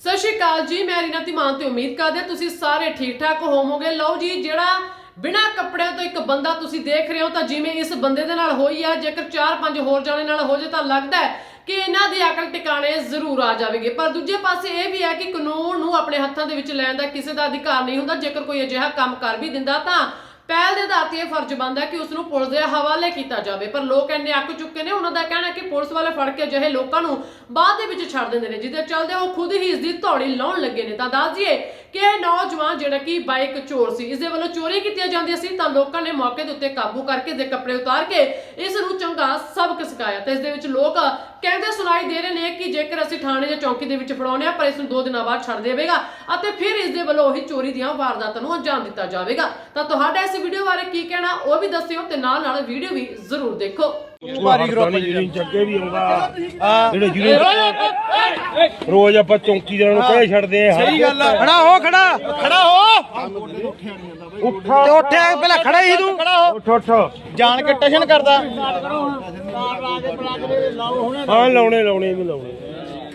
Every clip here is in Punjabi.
ਸਤਿ ਸ਼੍ਰੀ ਅਕਾਲ ਜੀ, ਮੈਂ ਰੀਨਾ ਧੀਮਾਨ ਤੇ ਉਮੀਦ ਕਰਦੇ ਹਾਂ ਤੁਸੀਂ ਸਾਰੇ ਠੀਕ ਠਾਕ ਹੋਵੋਗੇ। ਲਓ ਜੀ, ਜਿਹੜਾ ਬਿਨਾਂ ਕੱਪੜਿਆਂ ਤੋਂ ਇੱਕ ਬੰਦਾ ਤੁਸੀਂ ਦੇਖ ਰਹੇ ਹੋ, ਤਾਂ ਜਿਵੇਂ ਇਸ ਬੰਦੇ ਦੇ ਨਾਲ ਹੋਈ ਆ, ਜੇਕਰ 4-5 ਹੋਰ ਜਾਣੇ ਨਾਲ ਹੋ ਜੇ ਤਾਂ ਲੱਗਦਾ ਹੈ ਕਿ ਇਹਨਾਂ ਦੀ ਅਕਲ ਟਿਕਾਣੇ ਜ਼ਰੂਰ ਆ ਜਾਵੇਗੀ। ਪਰ ਦੂਜੇ ਪਾਸੇ ਇਹ ਵੀ ਹੈ ਕਿ ਕਾਨੂੰਨ ਨੂੰ ਆਪਣੇ ਹੱਥਾਂ ਦੇ ਵਿੱਚ ਲੈਣ ਦਾ ਕਿਸੇ ਦਾ ਅਧਿਕਾਰ ਨਹੀਂ ਹੁੰਦਾ। ਜੇਕਰ ਕੋਈ ਅਜਿਹਾ ਕੰਮ ਕਰ ਵੀ ਦਿੰਦਾ ਤਾਂ ਪਹਿਲ ਦੇ ਆਧਾਰ ਤੇ ਇਹ ਫਰਜ਼ ਬਣਦਾ ਕਿ ਉਸ ਨੂੰ ਪੁਲਿਸ ਦੇ ਹਵਾਲੇ ਕੀਤਾ ਜਾਵੇ। ਪਰ ਲੋਕ ਇੰਨੇ ਅੱਕ ਚੁੱਕੇ ਨੇ, ਉਹਨਾਂ ਦਾ ਕਹਿਣਾ ਕਿ ਪੁਲਿਸ ਵਾਲੇ ਫੜ ਕੇ ਅਜਿਹੇ ਲੋਕਾਂ ਨੂੰ ਬਾਅਦ ਦੇ ਵਿੱਚ ਛੱਡ ਦਿੰਦੇ ਨੇ, ਜਿਹਦੇ ਚੱਲਦੇ ਉਹ ਖੁਦ ਹੀ ਇਸ ਦੀ ਧੌੜੀ ਲਾਉਣ ਲੱਗੇ ਨੇ। ਤਾਂ ਦੱਸ ਦਈਏ ਕਿ ਇਹ ਨੌਜਵਾਨ ਜਿਹੜਾ ਕਿ ਬਾਈਕ ਚੋਰ ਸੀ, ਇਸ ਦੇ ਵੱਲੋਂ ਚੋਰੀ ਕੀਤੀਆਂ ਜਾਂਦੀਆਂ ਸੀ, ਤਾਂ ਲੋਕਾਂ ਨੇ ਮੌਕੇ ਦੇ ਉੱਤੇ ਕਾਬੂ ਕਰਕੇ ਦੇ ਕੱਪੜੇ ਉਤਾਰ ਕੇ ਇਸ ਨੂੰ ਚੰਗਾ ਸਬਕ ਸਿਖਾਇਆ। ਤੇ ਇਸ ਦੇ ਵਿੱਚ ਲੋਕ ਕਹਿੰਦੇ ਸੁਣਾਈ ਦੇ ਰਹੇ ਨੇ ਕਿ ਜੇਕਰ ਅਸੀਂ ਥਾਣੇ ਜਾਂ ਚੌਕੀ ਦੇ ਵਿੱਚ ਫੜਾਉਂਦੇ ਆ ਪਰ ਇਸ ਨੂੰ 2 ਦਿਨਾਂ ਬਾਅਦ ਛੱਡ ਦੇਵੇਗਾ ਅਤੇ ਫਿਰ ਇਸ ਦੇ ਵੱਲੋਂ ਉਹੀ ਚੋਰੀ ਦੀਆਂ ਵਾਰਦਾਤਾਂ ਨੂੰ ਅੰਜਾਮ ਦਿੱਤਾ ਜਾਵੇਗਾ। ਤਾਂ ਤੁਹਾਡਾ ਇਸ ਵੀਡੀਓ ਬਾਰੇ ਕੀ ਕਹਿਣਾ ਉਹ ਵੀ ਦੱਸਿਓ ਤੇ ਨਾਲ ਨਾਲ ਵੀਡੀਓ ਵੀ ਜ਼ਰੂਰ ਦੇਖੋ। ਭਾਰੀ ਗਰੁੱਪ ਜਿਹੜੀ ਚੱਕੇ ਵੀ ਆਉਂਦਾ। ਜਿਹੜੇ ਜਿਹਨੂੰ ਰੋਜ਼ ਆਪਾਂ ਚੌਂਕੀਦਾਰਾਂ ਨੂੰ ਕਹੇ ਛੱਡਦੇ ਆ ਸਹੀ ਗੱਲ ਆ। ਖੜਾ ਹੋ ਖੜਾ ਖੜਾ ਹੋ। ਉੱਠਾ। ਤੇ ਉੱਠਿਆ ਪਹਿਲਾਂ ਖੜਾ ਹੀ ਤੂੰ। ਉੱਠ ਉੱਠ। ਜਾਣ ਕੇ ਟਸ਼ਨ ਕਰਦਾ। ਹਾਂ ਲਾਉਣੇ ਲਾਉਣੇ ਇਹਨੂੰ ਲਾਉਣੇ।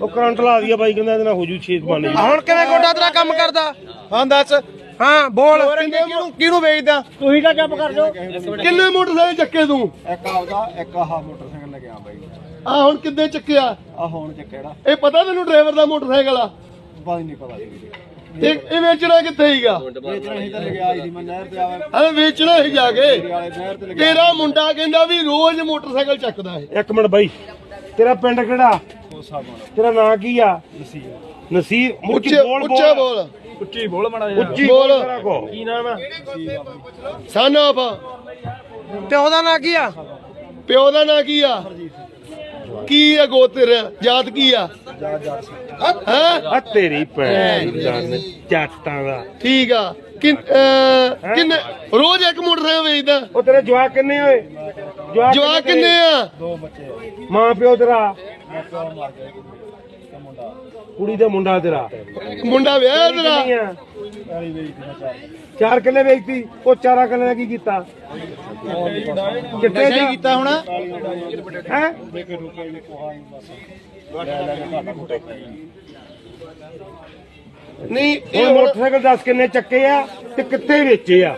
ਉਹ ਕਰੰਟ ਲਾ ਦਿਆ ਬਾਈ ਕਹਿੰਦਾ ਇਹਦੇ ਨਾਲ ਹੋ ਜੂ ਛੇਤ ਬਣ ਜੀ ਹੁਣ ਕਿਵੇਂ ਗੋਡਾ ਤੇਰਾ ਕੰਮ ਕਰਦਾ? ਹਾਂ ਦੱਸ। ਹਾਂ ਬੋਲ। ਕਿਹਨੂੰ ਕਿਹਨੂੰ ਵੇਚਦਾ? ਤੁਸੀਂ ਤਾਂ ਚੁੱਪ ਕਰ ਜਾਓ। ਕਿੰਨੇ ਮੋਟਰਸਾਈਕਲ ਚੱਕੇ ਤੂੰ? ਇੱਕ ਆਪਦਾ ਇੱਕ ਆਹ ਮੋਟਰਸਾਈਕਲ ਲੈ ਕੇ ਆ ਬਾਈ। ਆ ਹੁਣ ਕਿੱਦੇ ਚੱਕਿਆ? ਆ ਹੁਣ ਚੱਕਿਆ ਇਹ ਪਤਾ ਤੈਨੂੰ ਡਰਾਈਵਰ ਦਾ ਮੋਟਰਸਾਈਕਲ ਆ? ਪਤਾ ਨਹੀਂ ਪਤਾ ਜੀ। ਇਹ ਇਹ ਵੇਚਣਾ ਕਿੱਥੇ ਹੀਗਾ ਵੇਚਣਾ ਹੀ ਤਾਂ ਲਗਿਆ ਸੀ ਮੈਂ ਨਹਿਰ ਤੇ ਆਵੇ ਹਾਂ ਵੇਚਣਾ ਹੀ ਜਾ ਕੇ। ਤੇ ਤੇਰਾ ਮੁੰਡਾ ਕਹਿੰਦਾ ਵੀ ਰੋਜ਼ ਮੋਟਰਸਾਈਕਲ ਚੱਕਦਾ ਹੈ ਇੱਕ ਮਿੰਟ ਬਾਈ। ਤੇਰਾ ਪਿੰਡ ਕਿਹੜਾ? ਤੇਰਾ ਨਾਂ ਕੀ ਆ? ਨਸੀਰ। ਉੱਚੇ ਉੱਚੇ ਬੋਲ। ਉੱਚੀ ਬੋਲ ਮੜਾ ਉੱਚੀ ਬੋਲ। ਕੋ ਕੀ ਨਾਮ ਆ? ਸਨ ਆਫ ਤੇ ਉਹਦਾ ਨਾਂ ਕੀ ਆ? ਪਿਓ ਦਾ ਨਾਂ ਕੀ ਆ? ਕੀ ਆ ਗੋ ਤੇਰਾ ਜਾਤ ਕੀ ਆ? ਹੈ? ਤੇਰੀ ਭੈਣ ਦਾ ਚਾਟਾਂ ਦਾ। ਠੀਕ ਆ। ਕਿੰਨ- ਰੋਜ਼ ਇੱਕ ਮੋਟਰਸਾਈਕਲ ਵੇਚਦਾ। ਉਹ ਤੇਰੇ ਜਵਾਕ ਕਿੰਨੇ ਓਏ? ਜਵਾਕ ਜਵਾਕ ਕਿੰਨੇ ਆ? ਮਾਂ ਪਿਓ ਤੇਰਾ? ਕੁੜੀ ਦਾ ਮੁੰਡਾ ਤੇਰਾ। ਮੁੰਡਾ ਵਿਆਹ ਤੇਰਾ? ਚਾਰ ਕਿੱਲੇ ਵੇਚਤੀ? ਉਹ ਚਾਰਾ ਕਿੱਲੇ ਦਾ ਕੀ ਕੀਤਾ? ਕਿੱਥੇ ਨਸ਼ਾ ਹੀ ਕੀਤਾ ਹੁਣ? ਹੈ? ਨਹੀਂ ਇਹ ਇਹ ਹੁਣ ਮੋਟਰਸਾਈਕਲ ਦੱਸ ਕਿੰਨੇ ਚੱਕੇ ਆ ਤੇ ਕਿੱਥੇ ਵੇਚੇ ਆ?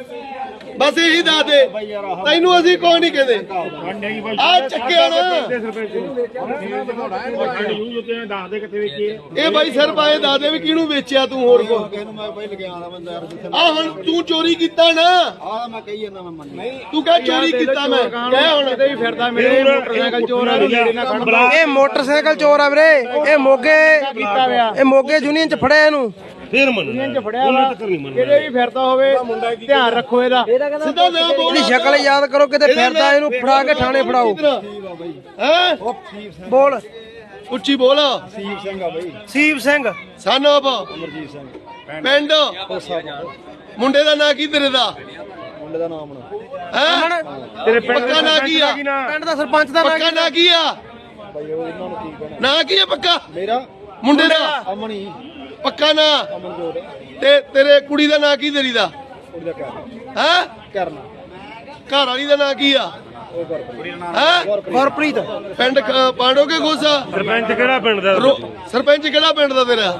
ਬਸ ਇਹੀ ਦੱਸ ਦੇ। ਤੈਨੂੰ ਅਸੀਂ ਕੋਈ ਨਹੀਂ ਕਹਿੰਦੇ। ਆ ਚੱਕਿਆ ਨਾ ਦੇ ਇਹ ਬਾਈ ਸਿਰ ਪਾਏ ਦੱਸ ਦੇ ਵੀ ਕਿਹਨੂੰ ਵੇਚਿਆ ਤੂੰ ਹੋਰ ਕੋ ਆ ਹੁਣ ਤੂੰ ਚੋਰੀ ਕੀਤਾ ਨਾ। ਆ ਮੈਂ ਕਹੀ ਜਾਂਦਾ ਮੈਂ ਮੰਨੀ ਤੂੰ ਕਹਿ ਚੋਰੀ ਕੀਤਾ ਮੈਂ। ਕਹਿ ਹੁਣ। ਕਿਤੇ ਵੀ ਫਿਰਦਾ ਮੇਰੇ? ਮੋਟਰਸਾਈਕਲ ਚੋਰ ਆ ਇਹ ਮੋਟਰਸਾਈਕਲ ਚੋਰ ਆ ਵੀਰੇ। ਇਹ ਮੋਗੇ ਇਹ ਮੋਗੇ ਯੂਨੀਅਨ ਚ ਫੜਿਆ ਇਹਨੂੰ। ਫੇਰ ਮੰਨਣਾ ਚ ਫੜਿਆ ਵਾ ਕਿਤੇ ਵੀ ਫਿਰਦਾ ਹੋਵੇ ਧਿਆਨ ਰੱਖੋ ਇਹਦਾ। ਸਿੱਧਾ ਨਾ ਬੋਲ ਇਹਦੀ ਸ਼ਕਲ ਯਾਦ ਕਰੋ ਕਿਤੇ ਫਿਰਦਾ ਇਹਨੂੰ ਫੜਾ ਕੇ ਥਾਣੇ ਫੜਾਓ। ਹੈ? ਬੋਲ। ਉੱਚੀ ਬੋਲ। ਸੀਪ ਸਿੰਘ ਆ ਬਾਈ। ਸੀਪ ਸਿੰਘ। ਸਨ ਆਪ ਅਮਰਜੀਤ ਸਿੰਘ। ਪਿੰਡ। ਮੁੰਡੇ ਦਾ ਨਾਂ ਕੀ ਤੇਰੇ ਦਾ? ਮੁੰਡੇ ਦਾ ਨਾਮ ਨਾ। ਹੈ? ਤੇਰੇ ਪਿੰਡ ਪੱਕਾ ਨਾਂ ਕੀ ਆ? ਪਿੰਡ ਦਾ ਸਰਪੰਚ ਦਾ ਨਾਂ ਪੱਕਾ ਨਾਂ ਕੀ ਆ? ਬਾਈ ਉਹ ਇਹਨਾਂ ਨੂੰ ਕੀ ਕਹਿਣਾ? ਨਾਂ ਕੀ ਆ ਪੱਕਾ? ਮੇਰਾ? ਮੁੰਡੇ ਦਾ? ਅਮਣੀ ਪੱਕਾ ਨਾਂ? ਅਮਨਜੋਤ ਤੇ ਤੇਰੇ ਕੁੜੀ ਦਾ ਨਾਂ ਕੀ ਤੇਰੀ ਦਾ? ਕੁੜੀ ਦਾ ਕਰਨਾ ਹੈ? ਕਰਨਾ ਘਰ ਵਾਲੀ ਦਾ ਨਾਂ ਕੀ ਆ? ਗੁਰਪ੍ਰੀਤ ਹੈ? ਗੁਰਪ੍ਰੀਤ। ਪਿੰਡ ਕ- ਪਾਂਡੋਗੇ ਗੋਸਾ ਸਰਪੰਚ ਕਿਹੜਾ ਪਿੰਡ ਦਾ? ਸਰਪੰਚ ਕਿਹੜਾ ਪਿੰਡ ਦਾ ਤੇਰਾ?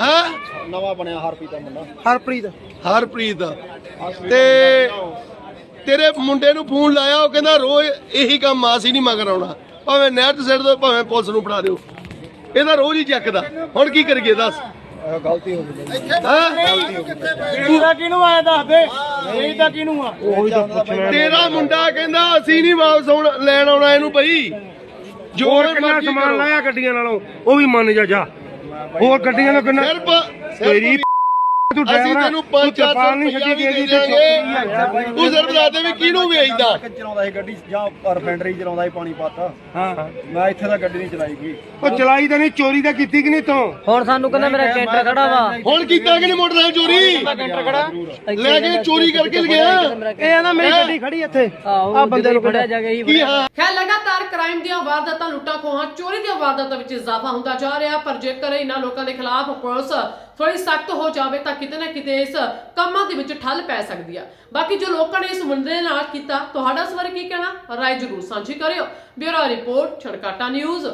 ਹੈ? ਨਵਾਂ ਬਣਿਆ ਹਰਪ੍ਰੀਤ ਦਾ ਮੁੰਡਾ। ਹਰਪ੍ਰੀਤ। ਹਰਪ੍ਰੀਤ। ਤੇ ਤੇਰੇ ਮੁੰਡੇ ਨੂੰ ਫੋਨ ਲਾਇਆ ਉਹ ਕਹਿੰਦਾ ਰੋਜ਼ ਇਹੀ ਕੰਮ ਆ ਸੀ ਨਹੀਂ ਮਗਰ ਆਉਣਾ। ਭਾਵੇਂ ਨਹਿਰ ਤੇ ਸਿੱਟ ਦੋ ਭਾਵੇਂ ਪੁਲਿਸ ਨੂੰ ਫੜਾ ਦਿਓ। ਇਹਦਾ ਰੋਜ਼ ਹੀ ਚੱਕਦਾ। ਹੁਣ ਕੀ ਕਰੀਏ ਦੱਸ। ਇਹ ਗਲਤੀ ਹੋ ਗਈ। ਬਾਈ। ਹੈਂ? ਇਹਦਾ ਕਿਹਨੂੰ ਆਇਆ ਦੱਸ ਦੇ। ਇਹਦਾ ਕਿਹਨੂੰ ਆ? ਉਹੀ ਤਾਂ ਪੁੱਛਣਾ ਤੇਰਾ ਮੁੰਡਾ ਕਹਿੰਦਾ ਅਸੀਂ ਨਹੀਂ ਵਾਪਸ ਆਉਣ ਲੈਣ ਆਉਣਾ ਇਹਨੂੰ ਭਈ। ਜੋ ਹੋਰ ਕਿੰਨਾ ਸਮਾਨ। ਲਾਇਆ ਗੱਡੀਆਂ ਨਾਲੋਂ? ਉਹ ਵੀ ਮੰਨ ਜਾ ਜਾ। ਹੋਰ ਗੱਡੀਆਂ ਦਾ ਕਿੰਨਾ? ਸਿਰਫ ਤੇਰੀ ਤੂੰ ਅਸੀਂ ਡਰਾਈਵਰ ਤੈਨੂੰ 5-400 ਨਹੀਂ ਰੁਪਇਆ ਛੱਡੀ ਵੀ ਗਈ ਦੇ ਤੇ ਦਿਆਂਗੇ ਤੂੰ ਸਿਰਫ ਦੱਸ ਦੇ ਵੀ ਕਿਹਨੂੰ ਵੇਚਦਾ? ਟਰੱਕ ਚਲਾਉਂਦਾ ਸੀ ਗੱਡੀ ਜਾਂ ਰਿਫਾਈਨਰੀ ਚਲਾਉਂਦਾ ਸੀ ਪਾਣੀ ਪਾਤਾ। ਹਾਂ। ਮੈਂ ਇੱਥੇ ਤਾਂ ਗੱਡੀ ਨਹੀਂ ਚਲਾਈ ਗਈ ਉਹ ਚਲਾਈ ਤਾਂ ਨਹੀਂ ਚੋਰੀ ਤਾਂ ਕੀਤੀ ਕਿ ਨਹੀਂ ਤੂੰ? ਹੁਣ ਸਾਨੂੰ ਕਹਿੰਦਾ ਮੇਰਾ ਕੈਂਟਰ ਖੜਾ ਵਾ। ਹੁਣ ਕੀਤਾ ਕਿ ਨਹੀਂ ਮੋਟਰਸਾਈਕਲ ਚੋਰੀ? ਲੈ ਕੇ ਚੋਰੀ ਕਰਕੇ ਲਗਿਆ ਇਹ ਆਂਦਾ ਮੇਰੀ ਗੱਡੀ ਖੜੀ ਇੱਥੇ। ਆ ਬੰਦੇ ਨੂੰ ਫੜਿਆ ਜਾ ਗਿਆ ਹੀ ਕੀ ਹਾਂ? ਖੈਰ ਲਗਾਤਾਰ ਕ੍ਰਾਈਮ ਦੀਆਂ ਵਾਰਦਾਤਾਂ ਲੁੱਟਾਂ ਖੋਹਾਂ ਚੋਰੀ ਦੀਆਂ ਵਾਰਦਾਤਾਂ ਵਿੱਚ ਇਜ਼ਾਫਾ ਹੁੰਦਾ ਜਾ ਰਿਹਾ ਪਰ ਜੇਕਰ ਇਹਨਾਂ ਲੋਕਾਂ ਦੇ ਖਿਲਾਫ ਪੁਲਿਸ ਥੋੜੀ ਸਖਤ ਹੋ ਜਾਵੇ ਤਾਂ ਕਿਤੇ ਨਾ ਕਿਤੇ ਇਸ ਕੰਮਾਂ ਦੇ ਵਿੱਚ ਠੱਲ ਪੈ ਸਕਦੀ ਆ। ਬਾਕੀ ਜੋ ਲੋਕਾਂ ਨੇ ਇਸ ਮੁੰਡੇ ਦੇ ਨਾਲ ਕੀਤਾ, ਤੁਹਾਡਾ ਇਸ ਬਾਰੇ ਕੀ ਕਹਿਣਾ? ਰਾਏ ਜ਼ਰੂਰ ਸਾਂਝੀ ਕਰਿਓ। ਬਿਊਰੋ ਰਿਪੋਰਟ, ਛੜਕਾਟਾ ਨਿਊਜ਼।